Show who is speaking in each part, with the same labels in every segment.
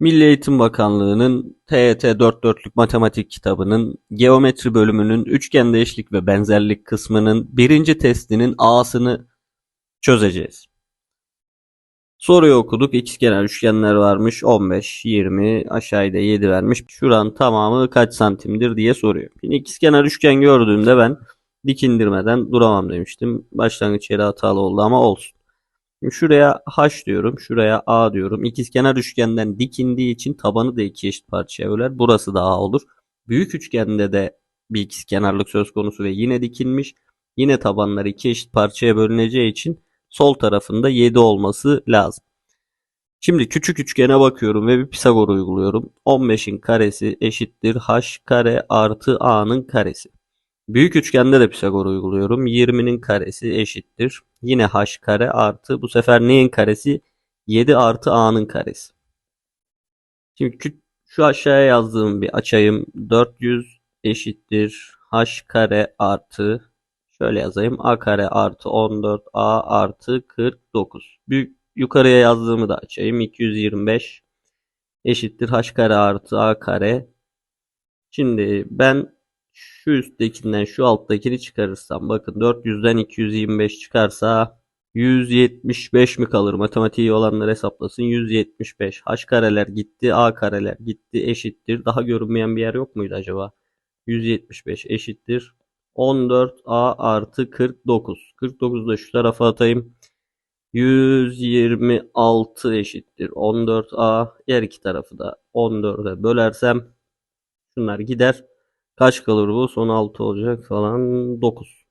Speaker 1: Milli Eğitim Bakanlığı'nın TYT 4-4'lük matematik kitabının geometri bölümünün üçgende eşlik ve benzerlik kısmının birinci testinin A'sını çözeceğiz. Soruyu okuduk. İkizkenar üçgenler varmış. 15, 20, aşağıda 7 vermiş. Şuranın tamamı kaç santimdir diye soruyor. Şimdi ikizkenar üçgen gördüğümde ben dikindirmeden duramam demiştim. Başlangıç yeri hatalı oldu ama olsun. Şimdi şuraya H diyorum. Şuraya A diyorum. İkizkenar üçgenden dikindiği için tabanı da iki eşit parçaya böler. Burası da A olur. Büyük üçgende de bir ikizkenarlık söz konusu ve yine dikinmiş. Yine tabanları iki eşit parçaya bölüneceği için sol tarafında 7 olması lazım. Şimdi küçük üçgene bakıyorum ve bir Pisagor uyguluyorum. 15'in karesi eşittir h kare artı a'nın karesi. Büyük üçgende de Pisagor uyguluyorum. 20'nin karesi eşittir. Yine h kare artı bu sefer neyin karesi? 7 artı a'nın karesi. Şimdi şu aşağıya yazdığım bir açayım. 400 eşittir h kare artı şöyle yazayım. a kare artı 14a artı 49. Büyük yukarıya yazdığımı da açayım. 225 eşittir h kare artı a kare. Şimdi ben şu üsttekinden şu alttakini çıkarırsam bakın 400'den 225 çıkarsa 175 mi kalır? Matematiği olanlar hesaplasın. 175. H kareler gitti. A kareler gitti. Eşittir. Daha görünmeyen bir yer yok muydu acaba? 175 eşittir. 14A artı 49. 49'u da şu tarafa atayım. 126 eşittir. 14A. Diğer iki tarafı da 14'e bölersem şunlar gider. Kaç kalır bu? Son 6 olacak falan. 9.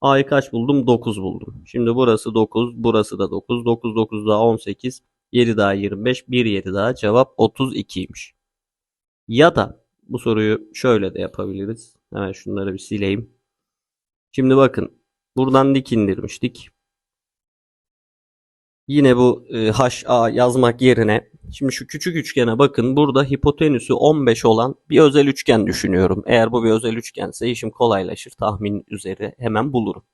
Speaker 1: A'yı kaç buldum? 9 buldum. Şimdi burası 9, burası da 9. 9, 9 daha 18, 7 daha 25, 1 7 daha cevap 32'ymiş. Ya da bu soruyu şöyle de yapabiliriz. Hemen şunları bir sileyim. Şimdi bakın buradan dik indirmiştik. Yine bu e, HA yazmak yerine şimdi şu küçük üçgene bakın burada hipotenüsü 15 olan bir özel üçgen düşünüyorum. Eğer bu bir özel üçgense işim kolaylaşır. Tahmin üzeri hemen bulurum.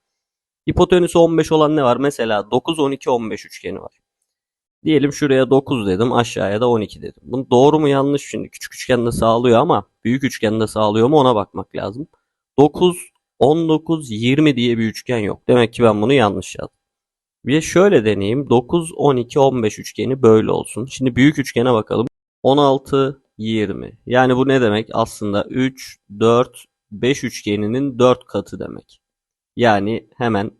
Speaker 1: Hipotenüsü 15 olan ne var? Mesela 9, 12, 15 üçgeni var. Diyelim şuraya 9 dedim aşağıya da 12 dedim. Bunu doğru mu yanlış şimdi küçük üçgende sağlıyor ama büyük üçgende sağlıyor mu ona bakmak lazım. 9, 19, 20 diye bir üçgen yok. Demek ki ben bunu yanlış yazdım. Bir de şöyle deneyeyim. 9, 12, 15 üçgeni böyle olsun. Şimdi büyük üçgene bakalım. 16, 20. Yani bu ne demek? Aslında 3, 4, 5 üçgeninin 4 katı demek. Yani hemen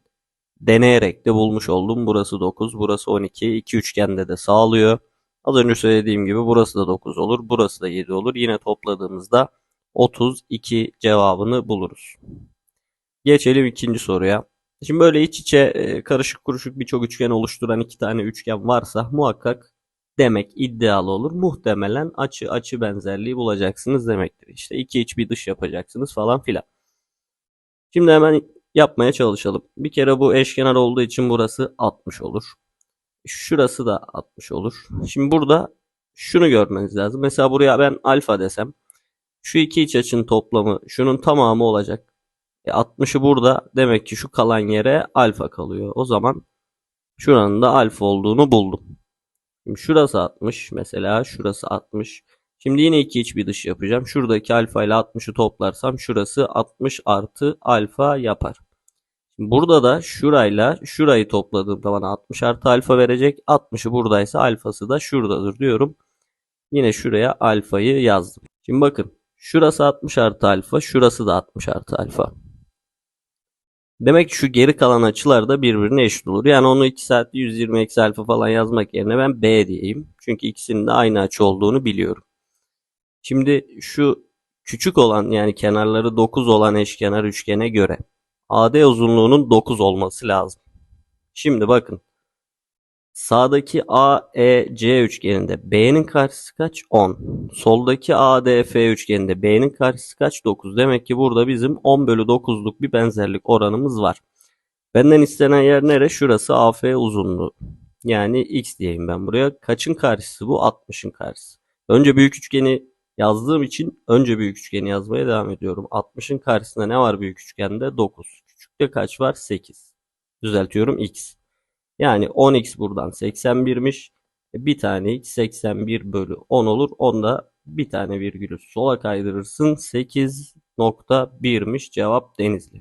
Speaker 1: deneyerek de bulmuş oldum. Burası 9, burası 12. İki üçgende de sağlıyor. Az önce söylediğim gibi burası da 9 olur, burası da 7 olur. Yine topladığımızda 32 cevabını buluruz. Geçelim ikinci soruya. Şimdi böyle iç içe e, karışık kuruşuk birçok üçgen oluşturan iki tane üçgen varsa muhakkak demek iddialı olur. Muhtemelen açı açı benzerliği bulacaksınız demektir. İşte iki iç bir dış yapacaksınız falan filan. Şimdi hemen yapmaya çalışalım. Bir kere bu eşkenar olduğu için burası 60 olur. Şurası da 60 olur. Şimdi burada şunu görmeniz lazım. Mesela buraya ben alfa desem şu iki iç açının toplamı şunun tamamı olacak. E 60'ı burada demek ki şu kalan yere alfa kalıyor. O zaman şuranın da alfa olduğunu buldum. Şimdi şurası 60 mesela şurası 60. Şimdi yine iki iç bir dış yapacağım. Şuradaki alfa ile 60'ı toplarsam şurası 60 artı alfa yapar. Burada da şurayla şurayı topladığımda bana 60 artı alfa verecek. 60'ı buradaysa alfası da şuradadır diyorum. Yine şuraya alfayı yazdım. Şimdi bakın şurası 60 artı alfa şurası da 60 artı alfa. Demek ki şu geri kalan açılar da birbirine eşit olur. Yani onu 2 saatte 120 eksi alfa falan yazmak yerine ben B diyeyim. Çünkü ikisinin de aynı açı olduğunu biliyorum. Şimdi şu küçük olan yani kenarları 9 olan eşkenar üçgene göre AD uzunluğunun 9 olması lazım. Şimdi bakın. Sağdaki AEC üçgeninde B'nin karşısı kaç? 10. Soldaki ADF üçgeninde B'nin karşısı kaç? 9. Demek ki burada bizim 10 bölü 9'luk bir benzerlik oranımız var. Benden istenen yer nere? Şurası AF uzunluğu. Yani X diyeyim ben buraya. Kaçın karşısı bu? 60'ın karşısı. Önce büyük üçgeni yazdığım için önce büyük üçgeni yazmaya devam ediyorum. 60'ın karşısında ne var büyük üçgende? 9. Küçükte kaç var? 8. Düzeltiyorum X. Yani 10x buradan 81'miş. Bir tane x 81 bölü 10 olur. Onda bir tane virgülü sola kaydırırsın. 8.1'miş cevap Denizli.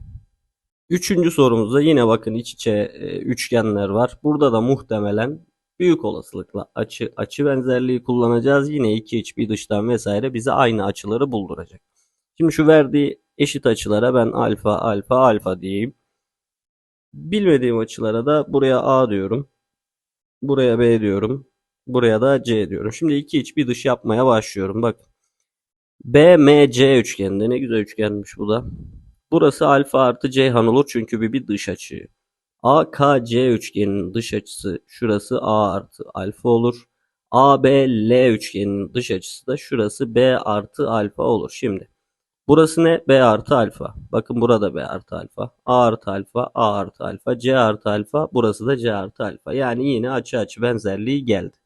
Speaker 1: Üçüncü sorumuzda yine bakın iç içe e, üçgenler var. Burada da muhtemelen büyük olasılıkla açı açı benzerliği kullanacağız. Yine iki iç bir dıştan vesaire bize aynı açıları bulduracak. Şimdi şu verdiği eşit açılara ben alfa alfa alfa diyeyim. Bilmediğim açılara da buraya A diyorum. Buraya B diyorum. Buraya da C diyorum. Şimdi iki iç bir dış yapmaya başlıyorum. Bak. BMC üçgeninde ne güzel üçgenmiş bu da. Burası alfa artı Ceyhan olur çünkü bir, bir dış açı. AKC üçgeninin dış açısı şurası A artı alfa olur. ABL üçgeninin dış açısı da şurası B artı alfa olur. Şimdi burası ne? B artı alfa. Bakın burada B artı alfa. A artı alfa, A artı alfa, C artı alfa. Burası da C artı alfa. Yani yine açı açı benzerliği geldi.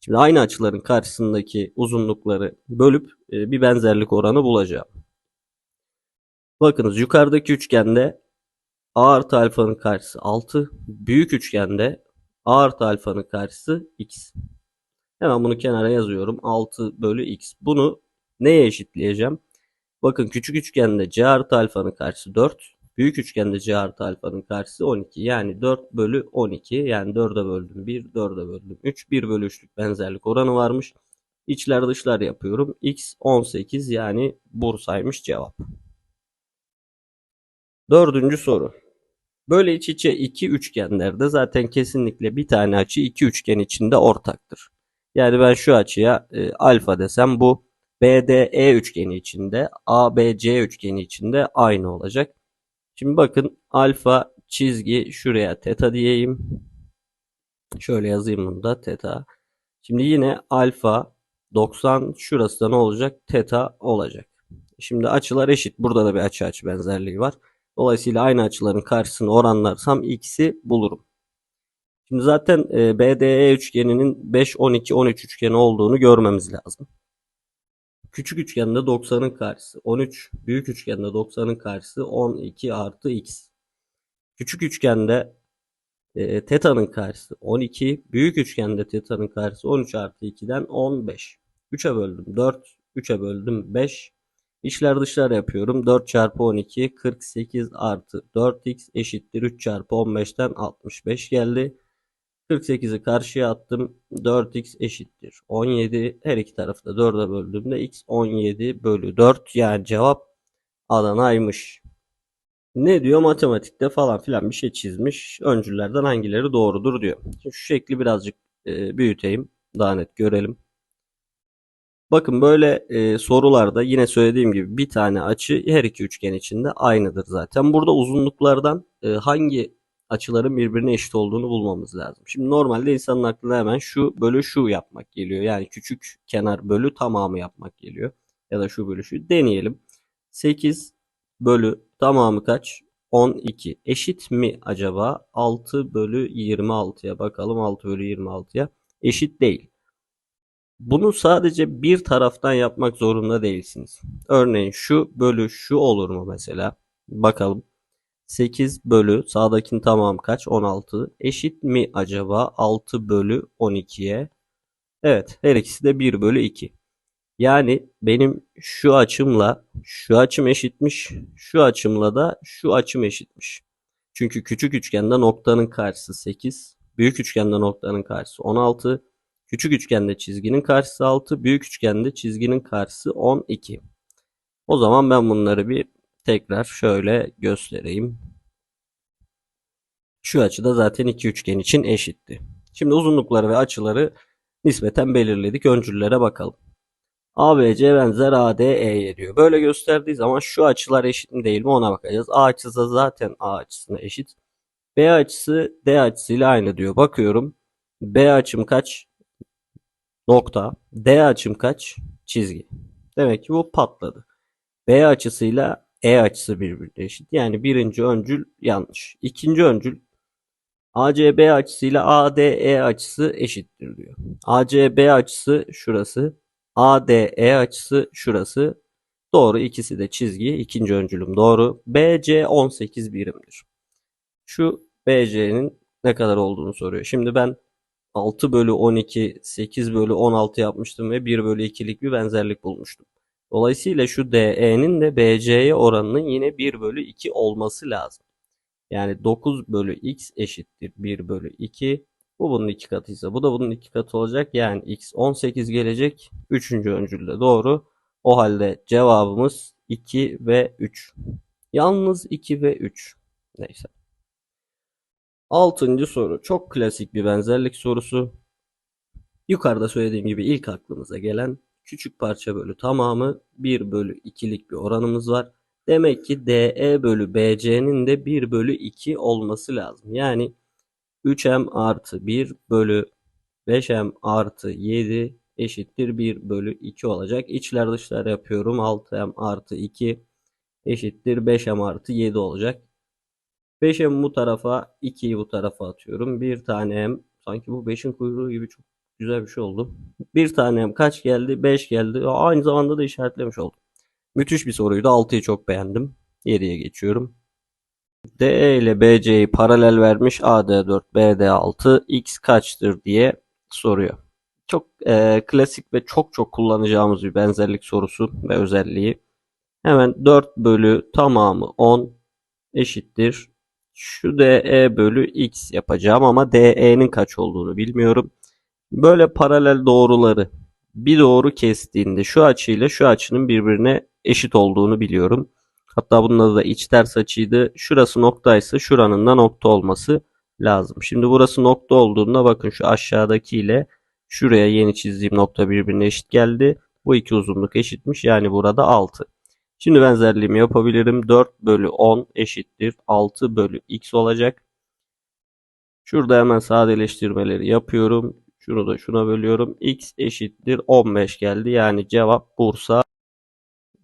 Speaker 1: Şimdi aynı açıların karşısındaki uzunlukları bölüp e, bir benzerlik oranı bulacağım. Bakınız yukarıdaki üçgende A artı alfanın karşısı 6. Büyük üçgende A artı alfanın karşısı x. Hemen bunu kenara yazıyorum. 6 bölü x. Bunu neye eşitleyeceğim? Bakın küçük üçgende C artı alfanın karşısı 4. Büyük üçgende C artı alfanın karşısı 12. Yani 4 bölü 12. Yani 4'e böldüm 1, 4'e böldüm 3. 1 bölü 3'lük benzerlik oranı varmış. İçler dışlar yapıyorum. X 18 yani Bursa'ymış cevap. Dördüncü soru. Böyle iç içe iki üçgenlerde zaten kesinlikle bir tane açı iki üçgen içinde ortaktır. Yani ben şu açıya e, alfa desem bu BDE üçgeni içinde ABC üçgeni içinde aynı olacak. Şimdi bakın alfa çizgi şuraya teta diyeyim. Şöyle yazayım bunu da teta. Şimdi yine alfa 90 şurası da ne olacak? Teta olacak. Şimdi açılar eşit. Burada da bir açı açı benzerliği var. Dolayısıyla aynı açıların karşısını oranlarsam x'i bulurum. Şimdi zaten e, BDE üçgeninin 5, 12, 13 üçgeni olduğunu görmemiz lazım. Küçük üçgende 90'ın karşısı 13, büyük üçgende 90'ın karşısı 12 artı x. Küçük üçgende e, teta'nın karşısı 12, büyük üçgende teta'nın karşısı 13 artı 2'den 15. 3'e böldüm 4, 3'e böldüm 5. İçler dışlar yapıyorum. 4 çarpı 12 48 artı 4x eşittir 3 çarpı 15'ten 65 geldi. 48'i karşıya attım. 4x eşittir 17. Her iki tarafı da 4'e böldüğümde x 17 bölü 4. Yani cevap Adana'ymış. Ne diyor matematikte falan filan bir şey çizmiş. Öncüllerden hangileri doğrudur diyor. Şimdi şu şekli birazcık e, büyüteyim. Daha net görelim. Bakın böyle e, sorularda yine söylediğim gibi bir tane açı her iki üçgen içinde aynıdır zaten. Burada uzunluklardan e, hangi açıların birbirine eşit olduğunu bulmamız lazım. Şimdi normalde insanın aklına hemen şu bölü şu yapmak geliyor. Yani küçük kenar bölü tamamı yapmak geliyor. Ya da şu bölü şu. Deneyelim. 8 bölü tamamı kaç? 12. Eşit mi acaba? 6 bölü 26'ya bakalım. 6 bölü 26'ya. Eşit değil. Bunu sadece bir taraftan yapmak zorunda değilsiniz. Örneğin şu bölü şu olur mu mesela? Bakalım. 8 bölü sağdakinin tamamı kaç? 16. Eşit mi acaba 6 bölü 12'ye? Evet her ikisi de 1 bölü 2. Yani benim şu açımla şu açım eşitmiş. Şu açımla da şu açım eşitmiş. Çünkü küçük üçgende noktanın karşısı 8. Büyük üçgende noktanın karşısı 16. Küçük üçgende çizginin karşısı 6. Büyük üçgende çizginin karşısı 12. O zaman ben bunları bir tekrar şöyle göstereyim. Şu açıda zaten iki üçgen için eşitti. Şimdi uzunlukları ve açıları nispeten belirledik. Öncüllere bakalım. ABC benzer ADE'ye diyor. Böyle gösterdiği zaman şu açılar eşit mi değil mi ona bakacağız. A açısı zaten A açısına eşit. B açısı D açısıyla aynı diyor. Bakıyorum. B açım kaç? Nokta. D açım kaç? Çizgi. Demek ki bu patladı. B açısıyla E açısı birbirine eşit. Yani birinci öncül yanlış. İkinci öncül ACB açısıyla ADE açısı eşittir diyor. ACB açısı şurası. ADE açısı şurası. Doğru ikisi de çizgi. İkinci öncülüm doğru. BC 18 birimdir. Şu BC'nin ne kadar olduğunu soruyor. Şimdi ben 6 bölü 12, 8 bölü 16 yapmıştım ve 1 bölü 2'lik bir benzerlik bulmuştum. Dolayısıyla şu DE'nin de BC'ye oranının yine 1 bölü 2 olması lazım. Yani 9 bölü x eşittir 1 bölü 2. Bu bunun iki katıysa bu da bunun iki katı olacak. Yani x 18 gelecek. Üçüncü öncülde doğru. O halde cevabımız 2 ve 3. Yalnız 2 ve 3. Neyse. Altıncı soru. Çok klasik bir benzerlik sorusu. Yukarıda söylediğim gibi ilk aklımıza gelen küçük parça bölü tamamı 1 bölü 2'lik bir oranımız var. Demek ki DE bölü BC'nin de 1 bölü 2 olması lazım. Yani 3m artı 1 bölü 5m artı 7 eşittir 1 bölü 2 olacak. İçler dışlar yapıyorum. 6m artı 2 eşittir 5m artı 7 olacak. 5m bu tarafa 2'yi bu tarafa atıyorum. Bir tane m sanki bu 5'in kuyruğu gibi çok güzel bir şey oldu. Bir tane m kaç geldi? 5 geldi. Aynı zamanda da işaretlemiş oldum. Müthiş bir soruydu. 6'yı çok beğendim. 7'ye geçiyorum. DE ile BC'yi paralel vermiş. AD4, BD6, X kaçtır diye soruyor. Çok e, klasik ve çok çok kullanacağımız bir benzerlik sorusu ve özelliği. Hemen 4 bölü tamamı 10 eşittir. Şu DE bölü X yapacağım ama DE'nin kaç olduğunu bilmiyorum. Böyle paralel doğruları bir doğru kestiğinde şu açıyla şu açının birbirine eşit olduğunu biliyorum. Hatta bunun adı da iç ters açıydı. Şurası noktaysa şuranın da nokta olması lazım. Şimdi burası nokta olduğunda bakın şu aşağıdaki ile şuraya yeni çizdiğim nokta birbirine eşit geldi. Bu iki uzunluk eşitmiş. Yani burada 6. Şimdi benzerliğimi yapabilirim. 4 bölü 10 eşittir. 6 bölü x olacak. Şurada hemen sadeleştirmeleri yapıyorum. Şunu da şuna bölüyorum. x eşittir 15 geldi. Yani cevap Bursa.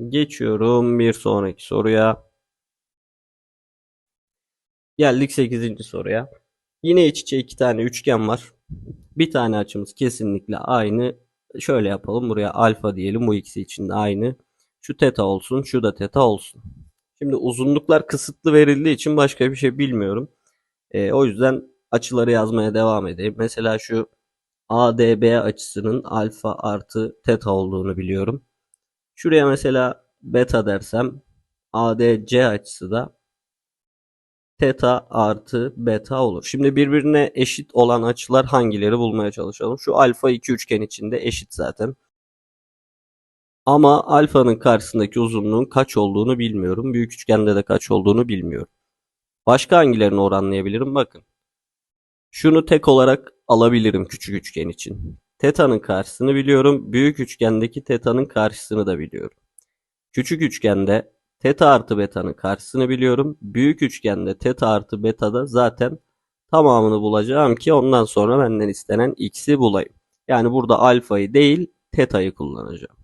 Speaker 1: Geçiyorum bir sonraki soruya. Geldik 8. soruya. Yine iç içe iki tane üçgen var. Bir tane açımız kesinlikle aynı. Şöyle yapalım. Buraya alfa diyelim. Bu ikisi için de aynı. Şu teta olsun. Şu da teta olsun. Şimdi uzunluklar kısıtlı verildiği için başka bir şey bilmiyorum. E, o yüzden açıları yazmaya devam edeyim. Mesela şu ADB açısının alfa artı teta olduğunu biliyorum. Şuraya mesela beta dersem ADC açısı da teta artı beta olur. Şimdi birbirine eşit olan açılar hangileri bulmaya çalışalım. Şu alfa iki üçgen içinde eşit zaten. Ama alfanın karşısındaki uzunluğun kaç olduğunu bilmiyorum. Büyük üçgende de kaç olduğunu bilmiyorum. Başka hangilerini oranlayabilirim? Bakın. Şunu tek olarak alabilirim küçük üçgen için. Teta'nın karşısını biliyorum. Büyük üçgendeki teta'nın karşısını da biliyorum. Küçük üçgende teta artı beta'nın karşısını biliyorum. Büyük üçgende teta artı beta'da zaten tamamını bulacağım ki ondan sonra benden istenen x'i bulayım. Yani burada alfayı değil teta'yı kullanacağım.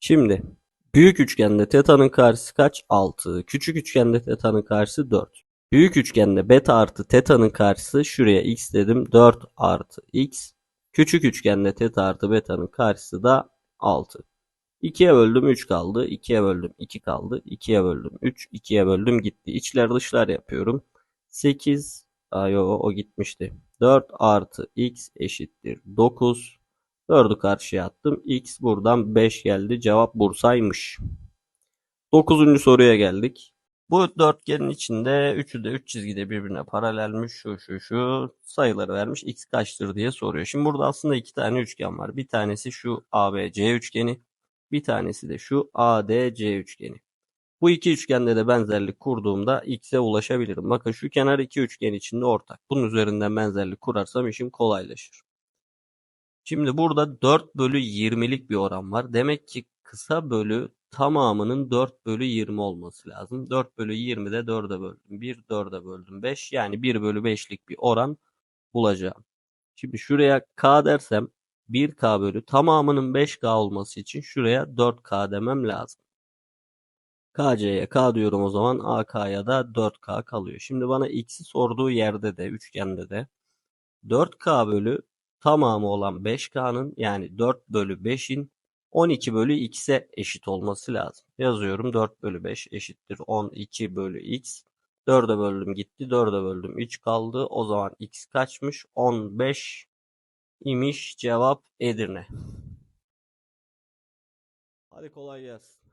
Speaker 1: Şimdi büyük üçgende teta'nın karşısı kaç? 6. Küçük üçgende teta'nın karşısı 4. Büyük üçgende beta artı teta'nın karşısı şuraya x dedim 4 artı x. Küçük üçgende teta artı beta'nın karşısı da 6. 2'ye böldüm 3 kaldı. 2'ye böldüm 2 kaldı. 2'ye böldüm 3. 2'ye böldüm gitti. İçler dışlar yapıyorum. 8. Aa, yo, o gitmişti. 4 artı x eşittir 9. 4'ü karşıya attım. X buradan 5 geldi. Cevap Bursa'ymış. 9. soruya geldik. Bu dörtgenin içinde üçü de 3 çizgide birbirine paralelmiş. Şu şu şu sayıları vermiş. X kaçtır diye soruyor. Şimdi burada aslında iki tane üçgen var. Bir tanesi şu ABC üçgeni. Bir tanesi de şu ADC üçgeni. Bu iki üçgende de benzerlik kurduğumda x'e ulaşabilirim. Bakın şu kenar iki üçgen içinde ortak. Bunun üzerinden benzerlik kurarsam işim kolaylaşır. Şimdi burada 4 bölü 20'lik bir oran var. Demek ki kısa bölü tamamının 4 bölü 20 olması lazım. 4 bölü 20 de 4'e böldüm. 1 4'e böldüm 5. Yani 1 bölü 5'lik bir oran bulacağım. Şimdi şuraya k dersem 1k bölü tamamının 5k olması için şuraya 4k demem lazım. KC'ye k diyorum o zaman AK'ya da 4k kalıyor. Şimdi bana x'i sorduğu yerde de üçgende de 4k bölü tamamı olan 5k'nın yani 4 bölü 5'in 12 bölü x'e eşit olması lazım. Yazıyorum 4 bölü 5 eşittir 12 bölü x. 4'e böldüm gitti 4'e böldüm 3 kaldı. O zaman x kaçmış? 15 imiş cevap Edirne. Hadi kolay gelsin.